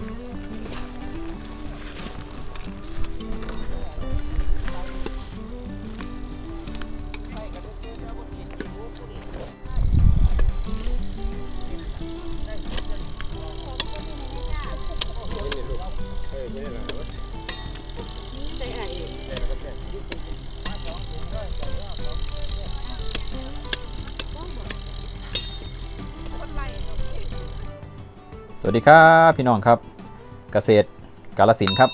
Mm-hmm. สวัสดีครับพี่น้องครับเกษตรกาลสินครับ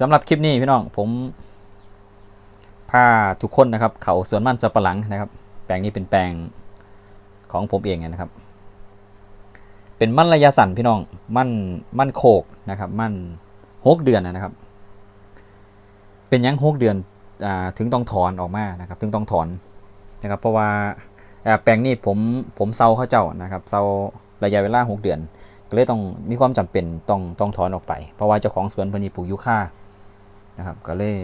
สำหรับคลิปนี้พี่น้องผมพาทุกคนนะครับ เขาสวนมันสับปะหลังนะครับ แปลงนี้เป็นแปลงของผมเองนะครับ เป็นมันระยะสั้นพี่น้องมันมันโคกนะครับ มันหกเดือนนะครับ เป็นยังหกเดือนอถึงต้องถอนออกมานะครับ ถึงต้องถอนนะครับ เพราะว่าแปลงนี้ผมผมเซาเขาเจ้านะครับเซา ระยะเวลา 6 เดือน ก็เลยต้องมีความจำเป็นต้องต้องถอนออกไป เพราะว่าเจ้าของสวนเพิ่นนี่ปลูกยูคานะครับก็เลย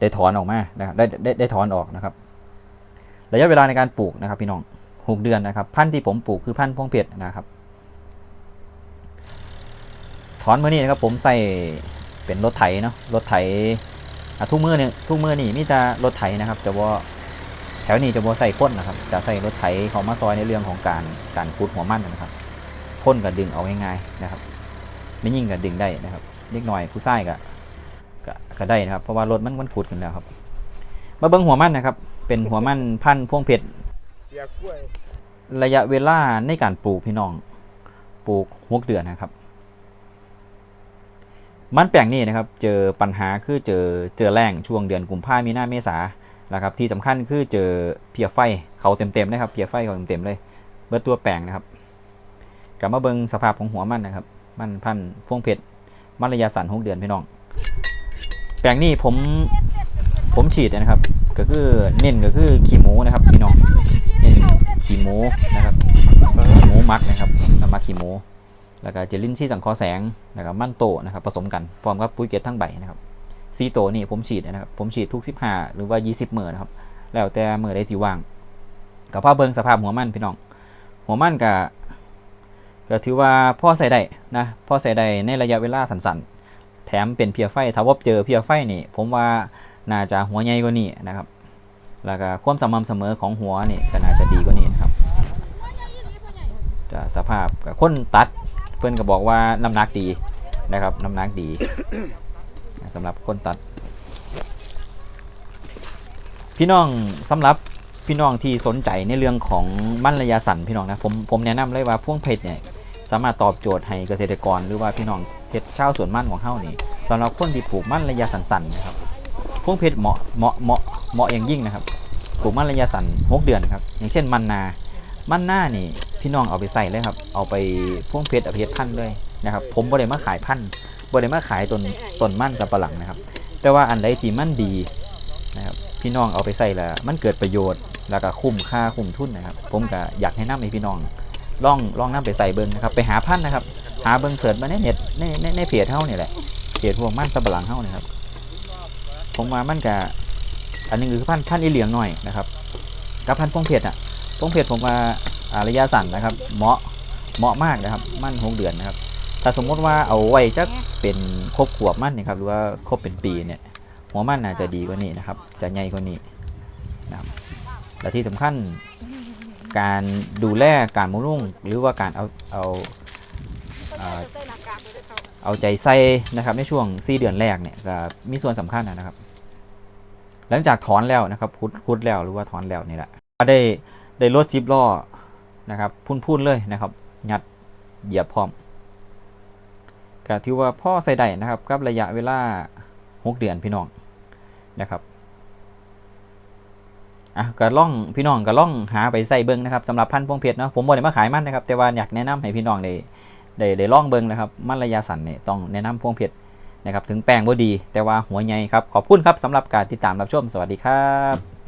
ได้ถอนออกมานะครับได้ได้ได้ถอนออกนะครับ ระยะเวลาในการปลูกนะครับพี่น้อง 6 เดือนนะครับ พันธุ์ที่ผมปลูกคือพันธุ์พวงเพชรนะครับ ถอนเมื่อนี้นะครับผมใส่เป็นรถไถเนาะรถไถทุกมือเนี่ยทุกมือนี่มีแต่รถไถนะครับจะว่า วนี้จะว่าใส่ค้นนะครับ จะใส่รถไถเขามาซอยในเรื่องของการการขุดหัวมันนะครับค้นก็ดึงเอาง่ายๆนะครับ ไม่ยิ่งก็ดึงได้นะครับเล็กหน่อยผู้ชายก็ก็ก็ได้นะครับ เพราะว่ารถมันมันขุดกันแล้วครับ มาเบิ้งหัวมันนะครับ เป็นหัวมันพันพวงเพชรระยะเวลาในการปลูกพี่น้อง ปลูกหกเดือนนะครับ มันแปลงนี้นะครับ เจอปัญหาคือเจอเจอแรงช่วงเดือนกุมภาพันธ์มีนาเมษา นะครับที่สำคัญคือเจอเพียไฟเขาเต็มๆนะครับเพียไฟเขาเต็มๆเลย เบิดตัวแปลงนะครับกลับมาเบิงสภาพของหัวมันนะครับ มันพันธุ์พวงเพชรมันระยะสั้นหกเดือนพี่น้อง แปลงนี้ผมผมฉีดนะครับ ก็คือเน้นก็คือขี้หมูนะครับพี่น้องเน้นขี้หมูนะครับขี้หมูมักนะครับนำมักขี้หมูแล้วก็เจลินชี่สังเคอแสงนะครับมันโตนะครับผสมกันพร้อมกับปุ๋ยเกล็ดทั้งใบนะครับ ซีโตนี่ผมฉีดนะครับ ผมฉีดทุก 15 หรือว่า 20 มือนะครับ แล้วแต่มื้อใดที่ว่างกับพ่อเบิงสภาพหัวมันพี่น้อง หัวมันก็ก็ถือว่าพ่อใส่ได้นะพ่อใส่ได้ในระยะเวลาสั้นๆ แถมเป็นเพียไฟถ้าว่าเจอเพียไฟนี่ ผมว่าน่าจะหัวใหญ่กว่านี้นะครับ แล้วก็ความสม่ำเสมอของหัวนี่ก็น่าจะดีกว่านี้นะครับจะสภาพกับคนตัดเพื่อนก็บอกว่าน้ำหนักดีนะครับ น้ำหนักดี สำหรับคนตัด พี่น้องสำหรับพี่น้องที่สนใจในเรื่องของมันระยะสั้นพี่น้องนะผมผมแนะนำเลยว่าพ่วงเพชรเนี่ยสามารถตอบโจทย์ให้เกษตรกรหรือว่าพี่น้องเฮ็ดชาวสวนมันของเฮานี่สำหรับคนที่ปลูกมันระยะสั้นๆนะครับพ่วงเพชรเหมาะเหมาะเหมาะเหมาะอย่างยิ่งนะครับปลูกมันระยะสั้น6เดือนครับอย่างเช่นมันนามันหน้านี่พี่น้องเอาไปใส่เลยครับ เอาไปพ่วงเพชรเอาเพชรพันเลยนะครับ ผมบ่ได้มาขายพัน บ่ได้มาขายต้นต้นมั่นสับปะหลังนะครับ แต่ว่าอันใดที่มั่นดีนะครับพี่น้องเอาไปใส่แล้วมันเกิดประโยชน์แล้วก็คุ้มค่าคุ้มทุนนะครับ ผมก็อยากให้นำให้พี่น้องลองลองนำไปใส่เบิ่งนะครับ ไปหาพันธุ์นะครับ หาเบิ่งเสิร์ชมาในเน็ตในในในเพจเฮานี่แหละเพจพวกมั่นสับปะหลังเฮานี่ครับผมว่ามั่นก็อันนึงคือพันธุ์พันธุ์อีเหลียงหน่อยนะครับกับพันธุ์พงเพชรอะพงเพชรผมว่าอาระยะสั้นนะครับ เหมาะเหมาะมากนะครับ มั่นหกเดือนนะครับ ถ้าสมมติว่าเอาไว้จะเป็นครบขวบมันนะครับหรือว่าครบเป็นปีเนี่ยหัวมันน่าจะดีกว่านี้นะครับ จะใหญ่กว่านี้นะครับและที่สำคัญการดูแลการบำรุงหรือว่าการเอาเอาอ่าเอาใจใส่นะครับในช่วง 4 เดือนแรกเนี่ยก็มีส่วนสำคัญนะครับ หลังจากถอนแล้วนะครับคุดคุดแล้วหรือว่าถอนแล้วนี่แหละก็ได้ได้รถซิปล้อนะครับ พุ่นๆเลยนะครับ ยัดเหยียบพร้อม ก็ถือว่าพ่อใส่ได้นะครับกับระยะเวลา 6 เดือนพี่น้องนะครับอะก็ล่องพี่น้องก็ล่องหาไปใส่เบิ้งนะครับสำหรับพันธุ์พวงเพชรเนาะผมบ่ได้มาขายมันนะครับ แต่ว่าอยากแนะนำให้พี่น้องได้ได้ได้ล่องเบิ้งนะครับ มันระยะสั้นเนี่ยต้องแนะนำพวงเพชรนะครับ ถึงแปลงบ่ดี แต่ว่าหัวใหญ่ครับขอบคุณครับสำหรับการติดตามรับชมสวัสดีครับ